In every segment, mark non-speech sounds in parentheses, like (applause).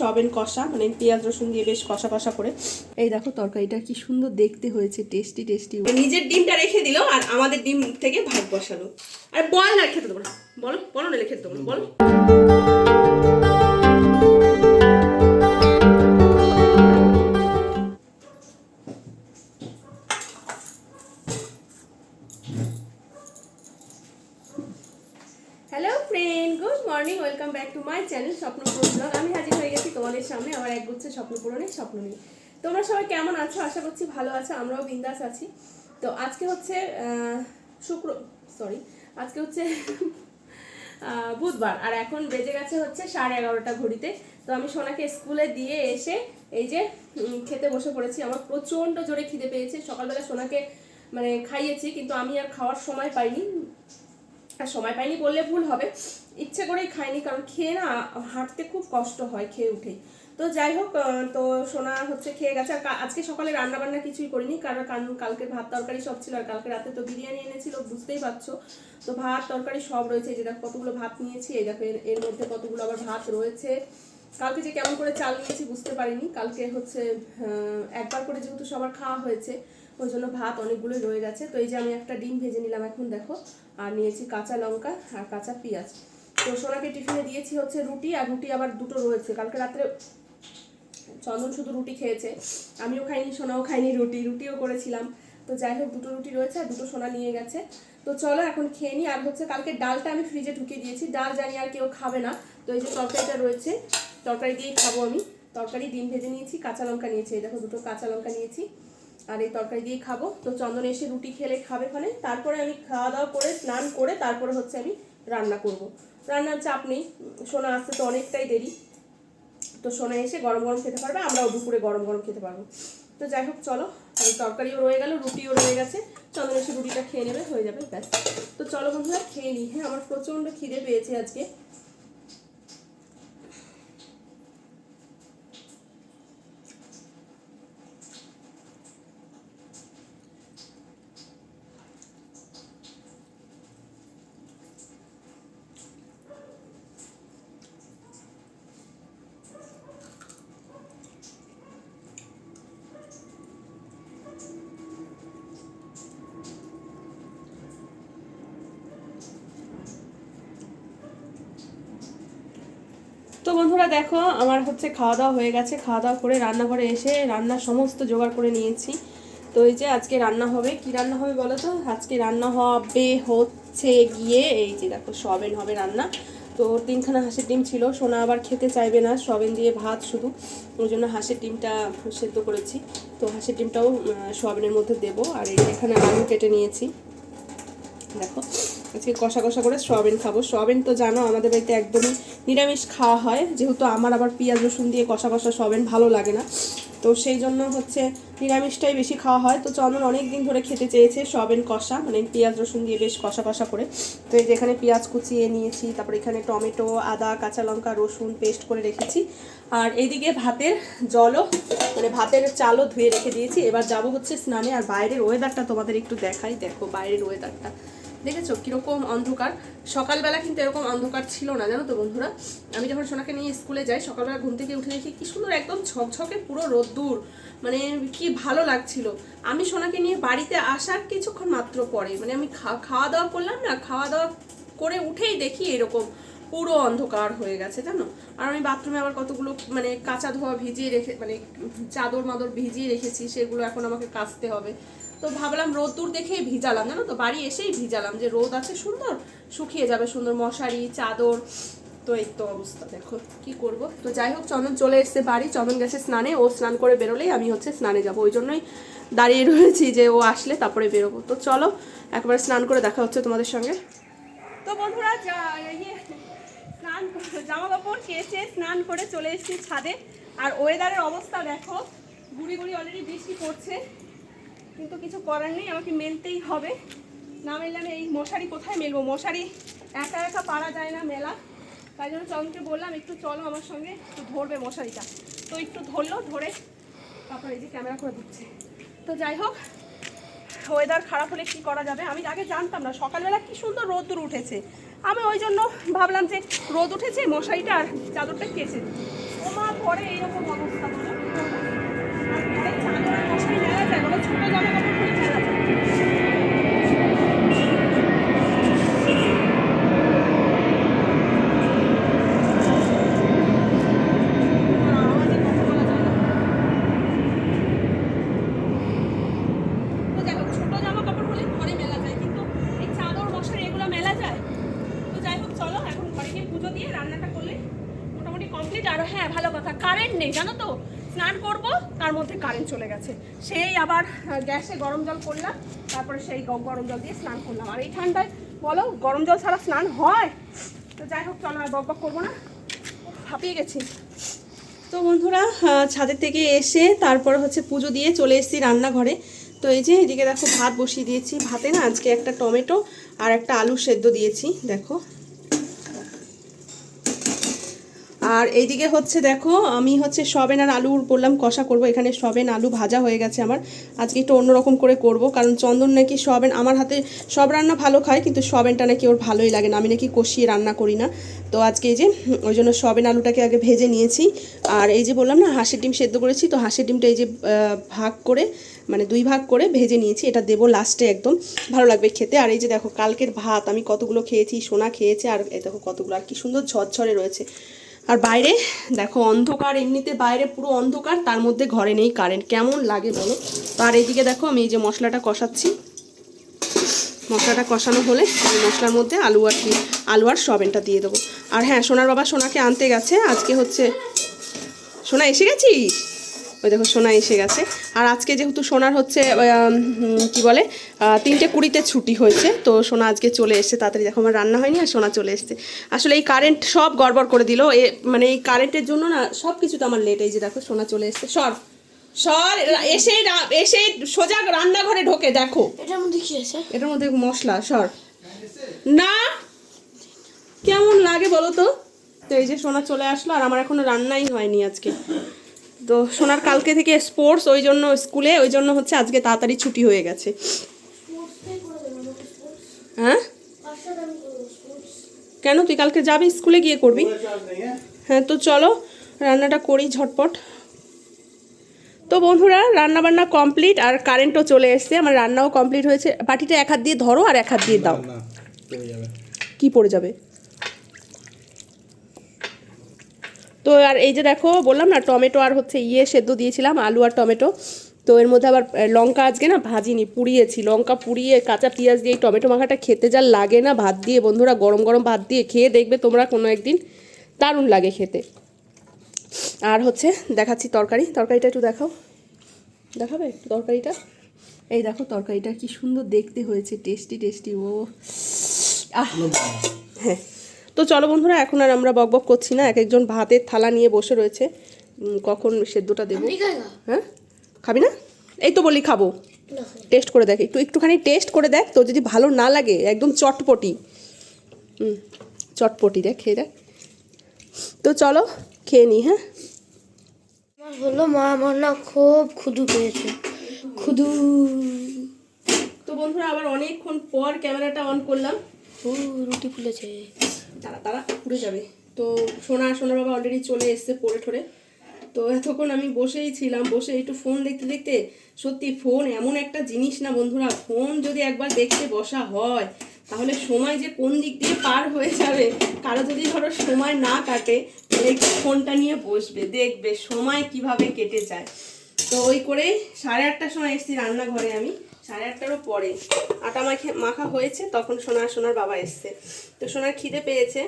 সবেন কষা মানে পেঁয়াজ, রসুন দিয়ে বেশ কষা কষা করে। এই দেখো তরকারিটা কি সুন্দর দেখতে হয়েছে টেস্টি টেস্টি নিজের ডিমটা রেখে দিল আর আমাদের ডিম থেকে ভাগ বসালো। আর বল না, খেতে দেবো বলো বলো না, খেতে দেবো বলো। Hello friend good morning welcome back to my channel Swapna Puran vlog আমি হাজির হয়ে গেছি তোমাদের সামনে আবার এক গুচ্ছে স্বপ্ন পূরণের স্বপ্ন নিয়ে। তোমরা সবাই কেমন আছো? আশা করছি ভালো আছো। আমরাও বিন্দাস আছি। তো আজকে হচ্ছে শুক্র সরি আজকে হচ্ছে বুধবার। আর এখন বেজে গেছে হচ্ছে সাড়ে এগারোটা ঘড়িতে। তো আমি সোনাকে স্কুলে দিয়ে এসে এই যে খেতে বসে পড়েছি। আমার প্রচণ্ড জোরে খিদে পেয়েছে। সকালবেলা সোনাকে মানে খাইয়েছি, কিন্তু আমি আর খাওয়ার সময় পাইনি। আর সময় পাইনি বললে ভুল হবে। ইচ্ছে করেই খাইনি কারণ খেয়ে না হাঁটতে খুব কষ্ট হয় খেয়ে উঠেই তো যাই হোক তো সোনা হচ্ছে খেয়ে গেছে। আর আজকে সকালে রান্না বান্না কিছুই করিনি কারণ কান- কালকে ভাত তরকারি সব ছিল আর কালকে রাতে তো বিরিয়ানি এনেছিল, বুঝতেই পারছ। তো ভাত, তরকারি সব রয়েছে। এই যে দেখো কতগুলো ভাত নিয়েছি, এই দেখো এর- মধ্যে কতগুলো আবার ভাত রয়েছে। কালকে যে কেমন করে চাল নিয়েছি বুঝতে পারিনি। কালকে হচ্ছে একবার করে যেহেতু সবার খাওয়া হয়েছে, ওই জন্য ভাত অনেকগুলোই রয়ে গেছে। তো এই যে আমি একটা ডিম ভেজে নিলাম এখন, দেখো। আর নিয়েছি কাঁচা লঙ্কা আর কাঁচা পেঁয়াজ। তো সোনাকে টিফিনে দিয়েছি হচ্ছে রুটি, আর রুটি আবার দুটো রয়েছে। কালকে রাত্রে চন্দন শুধু রুটি খেয়েছে। আমিও খাইনি, সোনাও খাইনি রুটি, রুটিও করেছিলাম। তো যাই হোক, দুটো রুটি রয়েছে আর দুটো সোনা নিয়ে গেছে। তো চলো এখন খেয়ে নিই আর হচ্ছে কালকে ডালটা আমি ফ্রিজে ঢুকিয়ে দিয়েছি। ডাল জানি আর কেউ খাবে না। তো এই যে তরকারিটা রয়েছে, তরকারি দিয়েই খাব আমি। তরকারি, ডিম ভেজে নিয়েছি, কাঁচা লঙ্কা নিয়েছি। এই দেখো, দুটো কাঁচা লঙ্কা নিয়েছি। আর এই তরকারি দিয়েই খাব। তো চন্দন এসে রুটি খেলে খাবে ওখানে। তারপরে আমি খাওয়া দাওয়া করে, স্নান করে তারপরে হচ্ছে আমি রান্না করব। রান্নার চাপ নেই। সোনা আসতে তো অনেকটাই দেরি। তো সোনা এসে গরম গরম খেতে পারবে, আমরাও দুপুরে গরম গরম খেতে পারব। তো যাই হোক, চলো। এই তরকারিও রয়ে গেল, রুটিও রয়ে গেছে। চন্দন এসে রুটিটা খেয়ে নেবে, হয়ে যাবে, ব্যাস। তো চলো বন্ধুরা, খেয়ে নিই। হ্যাঁ আমার প্রচণ্ড খিদে পেয়েছে আজকে তো বন্ধুরা দেখো, আমার হচ্ছে খাওয়া দাওয়া হয়ে গেছে। খাওয়া দাওয়া করে রান্নাঘরে এসে রান্না সমস্ত জোগাড় করে নিয়েছি। তো এই যে আজকে রান্না হবে, কি রান্না হবে বলো তো? আজকে রান্না হবে হচ্ছে গিয়ে, এই যে দেখো সবেন হবে রান্না। তো তিনখানা হাঁসের ডিম ছিল, সোনা আবার খেতে চাইবে না সবেন দিয়ে ভাত শুধু। ওই জন্য হাঁসের ডিমটা সেদ্ধ করেছি। তো হাঁসের ডিমটাও সবেনের মধ্যে দেবো। আর এখানে আলু কেটে নিয়েছি। দেখো আজকে কষা কষা করে সোয়াবিন খাব। সোয়াবিন তো জানো, আমাদের বাড়িতে একদমই নিরামিষ খাওয়া হয়। যেহেতু আমার আবার পেঁয়াজ, রসুন দিয়ে কষা কষা সোয়াবিন ভালো লাগে না। তো সেই জন্য হচ্ছে নিরামিষটাই বেশি খাওয়া হয়। তো চন্দন অনেক দিন ধরে খেতে চেয়েছে সোয়াবিন কষা মানে পেঁয়াজ, রসুন দিয়ে বেশ কষা কষা করে। তো এই যে এখানে পেঁয়াজ কুচিয়ে নিয়েছি, তারপর এখানে টমেটো, আদা, কাঁচা লঙ্কা, রসুন পেস্ট করে রেখেছি। আর এইদিকে ভাতের জলও মানে ভাতের চালও ধুয়ে রেখে দিয়েছি। এবার যাব হচ্ছে স্নানে, আর বাইরের ওয়েদারটা তোমাদের একটু দেখাই। দেখো বাইরের ওয়েদারটা দেখেছ কীরকম অন্ধকার? সকালবেলা কিন্তু এরকম অন্ধকার ছিল না, জানো তো বন্ধুরা? আমি যখন সোনাকে নিয়ে স্কুলে যাই, সকালবেলা ঘুম থেকে উঠে দেখি কি সুন্দর একদম ঝকঝকে পুরো রোদ্দুর। মানে কি ভালো লাগছিল। আমি সোনাকে নিয়ে বাড়িতে আসার কিছুক্ষণ মাত্র পরে মানে আমি খাওয়া দাওয়া করলাম না খাওয়া দাওয়া করে উঠেই দেখি এরকম পুরো অন্ধকার হয়ে গেছে, জানো? আর আমি বাথরুমে আবার কতগুলো মানে কাঁচা ধোয়া ভিজিয়ে রেখে মানে চাদর মাদর ভিজিয়ে রেখেছি, সেগুলো এখন আমাকে কাচতে হবে। তো ভাবলাম রোদ্দুর দেখেই ভিজালাম, জানো তো? বাড়ি এসেই ভিজালাম যে রোদ আছে সুন্দর, শুকিয়ে যাবে সুন্দর মশারি, চাদর। তো এই তো অবস্থা, দেখো কি করব? তো যাই হোক, চন্দন চলে এসছে বাড়ি, চন্দন গেছে স্নানে, ও স্নান করে বেরোলেই আমি হচ্ছে স্নানে যাব। ওই জন্যই দাঁড়িয়ে (laughs) রয়েছি যে ও আসলে তারপরে বেরোবো। তো চলো, একবার স্নান করে দেখা হচ্ছে তোমাদের সঙ্গে। তো বন্ধুরা স্নান জামা কাপড় কেচে স্নান করে চলে এসেছি ছাদে। আর ওয়েদারের অবস্থা দেখো, গুড়ি গুড়ি অলরেডি বৃষ্টি পড়ছে। কিন্তু কিছু করার নেই, আমাকে মেলতেই হবে। না মেললে আমি এই মশারি কোথায় মেলবো? মশারি একা একা পারা যায় না মেলা। তাই জন্য চন্দনকে বললাম, একটু চলো আমার সঙ্গে, একটু ধরবে মশারিটা। তো একটু ধরলো, ধরে তারপর এই যে ক্যামেরা করে দিচ্ছে। তো যাই হোক ওয়েদার খারাপ হলে কি করা যাবে? আমি আগে জানতাম না, সকালবেলা কি সুন্দর রোদ্দুর উঠেছে। আমি ওই জন্য ভাবলাম যে রোদ উঠেছে, মশারিটা আর চাদরটা কেচে দিই। ও মা ঘরে এইরকম অবস্থা বলো কি করব? আর ঘরে চাদর আর মশারি মেলা যায় বলো ছোট জামা কাপড় পরে ঘরে গিয়ে পুজো দিয়ে রান্নাটা করলে মোটামুটি কমপ্লিট আর হ্যাঁ ভালো কথা কারেন্ট নেই, জানো তো? করব, তার মধ্যে কারেন্ট চলে গেছে। সেই আবার গ্যাসে গরম জল করলাম, তারপরে সেই গরম জল দিয়ে স্নান করলাম। আর এই ঠান্ডায়, বলো, গরম জল ছাড়া স্নান হয়? তো যাই হোক, চলো আর বক করব না। হাঁপিয়ে গেছি। তো বন্ধুরা ছাদের থেকে এসে তারপর হচ্ছে পুজো দিয়ে চলে এসেছি রান্নাঘরে। তো এই যে, এদিকে দেখো ভাত বসিয়ে দিয়েছি। ভাতে না আজকে একটা টমেটো আর একটা আলু সেদ্ধ দিয়েছি, দেখো। আর এইদিকে হচ্ছে দেখো, আমি হচ্ছে সবেন আর আলুর বললাম কষা করব। এখানে সবেন আলু ভাজা হয়ে গেছে আমার। আজকে একটু অন্যরকম করে করব, কারণ চন্দন নাকি সবেন আমার হাতে সব রান্না ভালো খায়, কিন্তু সবেনটা নাকি ওর ভালোই লাগে না। আমি নাকি কষিয়ে রান্না করি না। তো আজকে এই যে, ওই জন্য সবেন আলুটাকে আগে ভেজে নিয়েছি। আর এই যে বললাম না, হাঁসের ডিম সেদ্ধ করেছি, তো হাঁসের ডিমটা এই যে ভাগ করে মানে দুই ভাগ করে ভেজে নিয়েছি। এটা দেবো লাস্টে একদম। ভালো লাগবে খেতে। আর এই যে দেখো, কালকের ভাত আমি কতগুলো খেয়েছি, সোনা খেয়েছে, আর এই দেখো কতগুলো, আর কি সুন্দর ঝরঝরে রয়েছে। আর বাইরে, দেখো অন্ধকার, এমনিতে বাইরে পুরো অন্ধকার, তার মধ্যে ঘরে নেই কারেন্ট কেমন লাগে বলো? তো আর এদিকে দেখো আমি এই যে মশলাটা কষাচ্ছি। মশলাটা কষানো হলে আমি মশলার মধ্যে আলু আর কি, আলু আর সবেনটা দিয়ে দেবো। আর হ্যাঁ সোনার বাবা সোনাকে আনতে গেছে, আজকে হচ্ছে, সোনা এসে গেছিস? ওই দেখো সোনা এসে গেছে। আর আজকে যেহেতু সোনার হচ্ছে কি বলে তিনটে কুড়িতে ছুটি হয়েছে তো সোনা আজকে চলে এসছে তাড়াতাড়ি দেখো আমার রান্না হয়নি আর সোনা চলে এসছে। আসলে এই কারেন্ট সব গড়বড় করে দিল এ মানে এই কারেন্টের জন্য না সব কিছুতে আমার লেট এই যে দেখো সোনা চলে এসছে। সর সর এসেই এসেই সোজা রান্নাঘরে ঢোকে দেখো। এটার মধ্যে কি আছে? এটার মধ্যে মশলা সর। না! কেমন লাগে বলো তো? তো এই যে সোনা চলে আসলো আর আমার এখনও রান্নাই হয়নি আজকে। তো সোনার কালকে থেকে স্পোর্টস ওই জন্য স্কুলে ওই জন্য হচ্ছে আজকে তাড়াতাড়ি ছুটি হয়ে গেছে। হ্যাঁ? কেন? তুই কালকে যাবি স্কুলে গিয়ে করবি? হ্যাঁ তো চলো রান্নাটা করি ঝটপট। তো বন্ধুরা রান্না বান্না কমপ্লিট আর কারেন্টও চলে এসছে। আমার রান্নাও কমপ্লিট হয়েছে। বাটিটা এক হাত দিয়ে ধরো আর এক হাত দিয়ে দাও। কি পড়ে যাবে? তো আর এই যে দেখো বললাম না টমেটো আর হচ্ছে ইয়ে সেদ্ধ দিয়েছিলাম আলু আর টমেটো। তো এর মধ্যে আবার লঙ্কা আজকে না ভাজিনি পুড়িয়েছি। লঙ্কা পুড়িয়ে কাঁচা পেঁয়াজ দিয়ে এই টমেটো মাখাটা খেতে যা লাগে না ভাত দিয়ে বন্ধুরা গরম গরম ভাত দিয়ে খেয়ে দেখবে তোমরা কোনো একদিন দারুণ লাগে খেতে। আর হচ্ছে দেখাচ্ছি তরকারি তরকারিটা একটু দেখাও। দেখাবে একটু তরকারিটা? এই দেখো তরকারিটা কি সুন্দর দেখতে হয়েছে টেস্টি টেস্টি ও আহ। হ্যাঁ। তো চলো বন্ধুরা এখন আর আমরা বকবক করছি না। এক একজন ভাতের থালা নিয়ে বসে রয়েছে। কখন সেদ্ধটা দেবো? হ্যাঁ? খাবি না? এই তো বলি খাব। টেস্ট করে দেখ একটু একটুখানি টেস্ট করে দেখ। তো যদি ভালো না লাগে একদম চটপটি। হুম চটপটি দেখ খেয়ে দেখ। তো চলো খেয়ে নি হ্যাঁ? হলো মা আমার না খুব ক্ষুধু পেয়েছে। ক্ষুধু তো বন্ধুরা আবার অনেকক্ষণ পর ক্যামেরাটা অন করলাম। ও রুটি ফুলেছে। তারা তারা পুড়ে যাবে। তো সোনা, সোনার বাবা অলরেডি চলে এসছে পড়ে ঠরে তো এতক্ষণ আমি বসেই ছিলাম, বসে একটু ফোন দেখতে দেখতে। সত্যি ফোন এমন একটা জিনিস না বন্ধুরা ফোন যদি একবার দেখতে বসা হয়, তাহলে সময় যে কোন দিক দিয়ে পার হয়ে যাবে, কারও যদি ধরো সময় না কাটে একটু ফোনটা নিয়ে বসবে, দেখবে সময় কীভাবে কেটে যায়। তো ওই করে সাড়ে আটটার সময় এসেছি রান্নাঘরে আমি। সাড়ে আটটারও পরে। আটা মাখে মাখা হয়েছে, তখন সোনা, সোনার বাবা এসছে। তো সোনার খিদে পেয়েছে।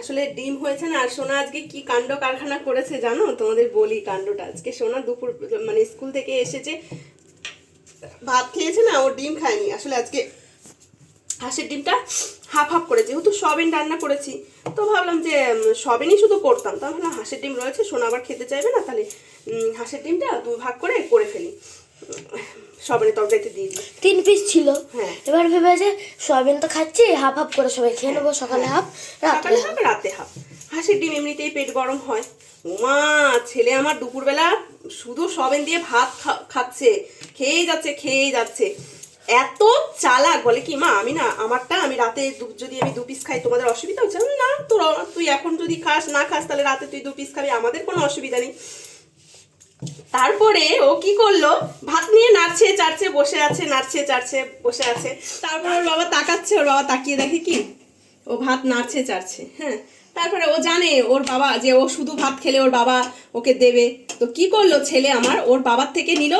আসলে ডিম হয়েছে না, আর সোনা আজকে কি কাণ্ড কারখানা করেছে জানো? তোমাদের বলি কাণ্ডটা। আজকে সোনা দুপুর মানে স্কুল থেকে এসেছে। ভাত খেয়েছে না, ও ডিম খায়নি। আসলে আজকে হাঁসের ডিমটা হাফ হাফ করে যেহেতু সবেন রান্না করেছি তো ভাবলাম যে সবেনই শুধু করতাম। তো ভাবলাম হাঁসের ডিম রয়েছে সোনা আবার খেতে চাইবে না তাহলে হাঁসের ডিমটা দু ভাগ করে করে ফেলি। সবেনের তরকারিতে দিয়ে দিই। তিন পিস ছিল। হ্যাঁ। এবার ভেবেছে সয়াবিন তো খাচ্ছি হাফ হাফ করে সবাই খেয়ে নেব সকালে হাফ সকালে হাফ। রাতে হাফ। হাঁসের ডিম এমনিতেই পেট গরম হয়। ওমা ছেলে আমার দুপুরবেলা শুধু সবেন দিয়ে ভাত খাচ্ছে খেয়েই যাচ্ছে খেয়েই যাচ্ছে। এত চালাক বলে কি, মা, আমি না, আমারটা আমি রাতে যদি আমি দু পিস খাই, তোমাদের অসুবিধা হচ্ছে? না, তোর তুই এখন যদি খাস, না খাস, তাহলে রাতে তুই দু পিস খাবি, আমাদের কোনো অসুবিধা নেই। তারপরে ও কি করল? ভাত নিয়ে নাড়ছে, চাড়ছে, বসে আছে, নাড়ছে, চাড়ছে, বসে আছে। তারপরে ওর বাবা তাকাচ্ছে, ওর বাবা তাকিয়ে দেখে কি? ও ভাত নাড়ছে, চাড়ছে হ্যাঁ। তারপরে ও জানে, ওর বাবা যে ও শুধু ভাত খেলে ওর বাবা ওকে দেবে। তো কি করল ছেলে আমার? ওর বাবার থেকে নিল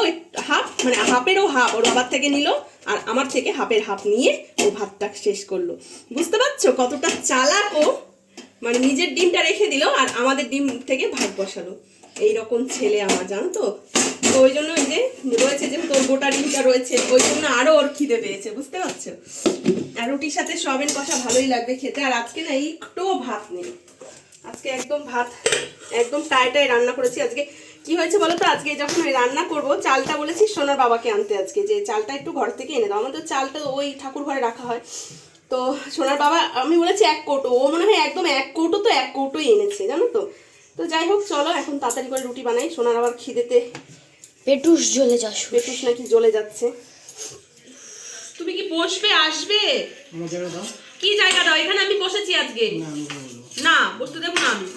হাফ মানে হাফেরও হাফ, ওর বাবার থেকে নিল আর আমার থেকে হাফের হাফ নিয়ে ও ভাতটা শেষ করল। বুঝতে পারছ কতটা চালাক ও? মানে নিজের ডিমটা রেখে দিল আর আমাদের ডিম থেকে ভাত বসালো। এই রকম ছেলে আমার, জানো তো? তো ওই জন্য ওই যে রয়েছে যে তোর গোটা ডিমটা রয়েছে, ওই জন্য আরও ওর খিদে পেয়েছে, বুঝতে পারছ? আর রুটির সাথে সয়াবিন কষা ভালোই লাগবে খেতে, আর আজকে না একটুও ভাত নেই। আজকে একদম ভাত, একদম টাইটাই রান্না করেছি, আজকে কি হয়েছে বলো তো? আজকে যখন আমি রান্না করব চালটা বলেছি সোনার বাবাকে আনতে আজকে। যে চালটা একটু ঘর থেকে এনে দাও। আমাদের চালটা ওই ঠাকুর ঘরে রাখা হয়। তো সোনার বাবা আমি বলেছি এক কৌটো। ও মনে হয় একদম এক কৌটো তো এক কৌটোই এনেছে জানো তো? তো যাই হোক চলো এখন তাড়াতাড়ি করে রুটি বানাই। সোনার আবার খিদেতে পেটুস জ্বলে যাস। পেটুস নাকি জ্বলে যাচ্ছে। তুমি কি বসবে? আসবে? আমার জায়গা দাও। কি জায়গা দাও? এখানে আমি বসেছি আজকে। না না। বসতে দেবো না আমি।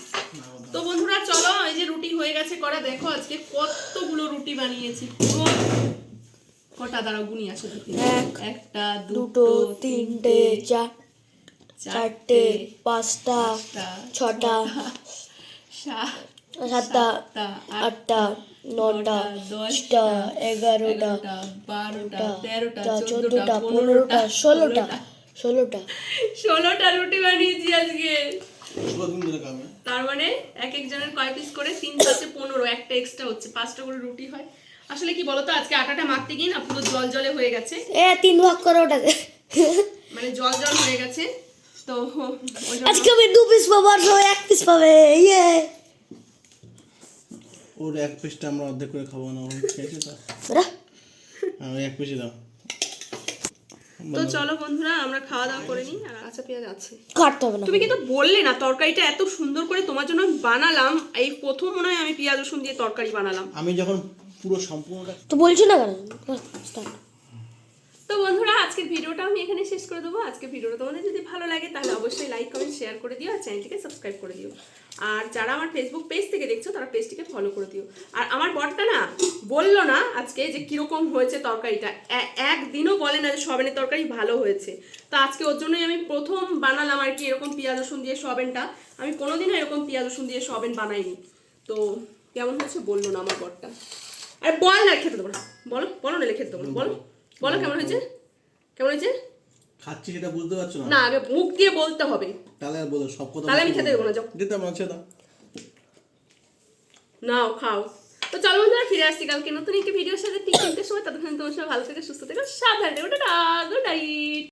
তো বন্ধুরা চলো এই যে রুটি হয়ে গেছে করা দেখো আজকে কতগুলো রুটি বানিয়েছি। পুরো কটা দাঁড়াও গুনি আসো এক, একটা দুটো তিনটে চার চারটে পাঁচটা ছটা সা- সাতটা আটটা নটা দশটা এগারোটা বারোটা তেরোটা চোদ্দটা পনেরোটা ষোলোটা ষোলোটা। ষোলোটা। রুটি বানিয়েছি আজকে। তার মানে এক একজনের কয় পিস করে? তিন পাঁচে পনেরো একটা এক্সট্রা হচ্ছে পাঁচটা করে রুটি হয়। আসলে কি বলতো আজকে আটাটা মাখতে গিয়ে না পুরো জল জলে হয়ে গেছে। এ তিন ভাগ করো ওটাকে মানে জল জল হয়ে গেছে তো আজকে আমি দু পিস পাবো আর সবাই এক পিস পাবে। ইয়ে। ওর এক পিসটা আমরা অর্ধেক করে খাব না ও খেয়েছে তো হ্যাঁ এক পিসই দাও। তো চলো বন্ধুরা আমরা খাওয়া দাওয়া করে নিই আর আচ্ছা পেঁয়াজ আছে। কাটতে হবে না। তুমি কিন্তু বললে না তরকারিটা এত সুন্দর করে তোমার জন্য আমি বানালাম এই প্রথম মনে হয় আমি পেঁয়াজ রসুন দিয়ে তরকারি বানালাম। আমি যখন পুরো সম্পূর্ণটা তো বলছো না কেন. তো বন্ধুরা, আজকের ভিডিওটা আমি এখানে শেষ করে দেবো। আজকের ভিডিওটা তোমাদের যদি ভালো লাগে, তাহলে অবশ্যই লাইক কমেন্ট শেয়ার করে দিও আর চ্যানেলটিকে সাবস্ক্রাইব করে দিও। আর যারা আমার ফেসবুক পেজ থেকে দেখছ, তারা পেজটিকে ফলো করে দিও। আর আমার বরটা না বলল না আজকে যে কীরকম হয়েছে তরকারিটা। একদিনও বলে না যে সবেনের তরকারি ভালো হয়েছে। তো আজকে ওর জন্যই আমি প্রথম বানালাম আর কি এরকম পেঁয়াজ, রসুন দিয়ে সবেনটা। আমি কোনোদিনও এরকম পেঁয়াজ, রসুন দিয়ে সবেন বানাইনি। তো কেমন হয়েছে বলল না আমার বরটা। আর বল না, খেতে দেবো না। বলো বলো না খেতে দেবো বলো। বলো কেমন হয়েছে? কেমন হয়েছে? খাচ্ছি সেটা বুঝতে পারছ না? না আগে মুখ দিয়ে বলতে হবে। তাহলে বলো সব কথা তাহলে আমি খেতে দেবো না যাও। দিতে দাও। নাও খাও। তো চলো বন্ধুরা ফিরে আসছি কালকে নতুন একটি ভিডিওর সাথে। ঠিক তিনটের সময় ততক্ষণ তোমার সবাই ভালো থেকে সুস্থ থেকে সাবধানে ওটা গুড নাইট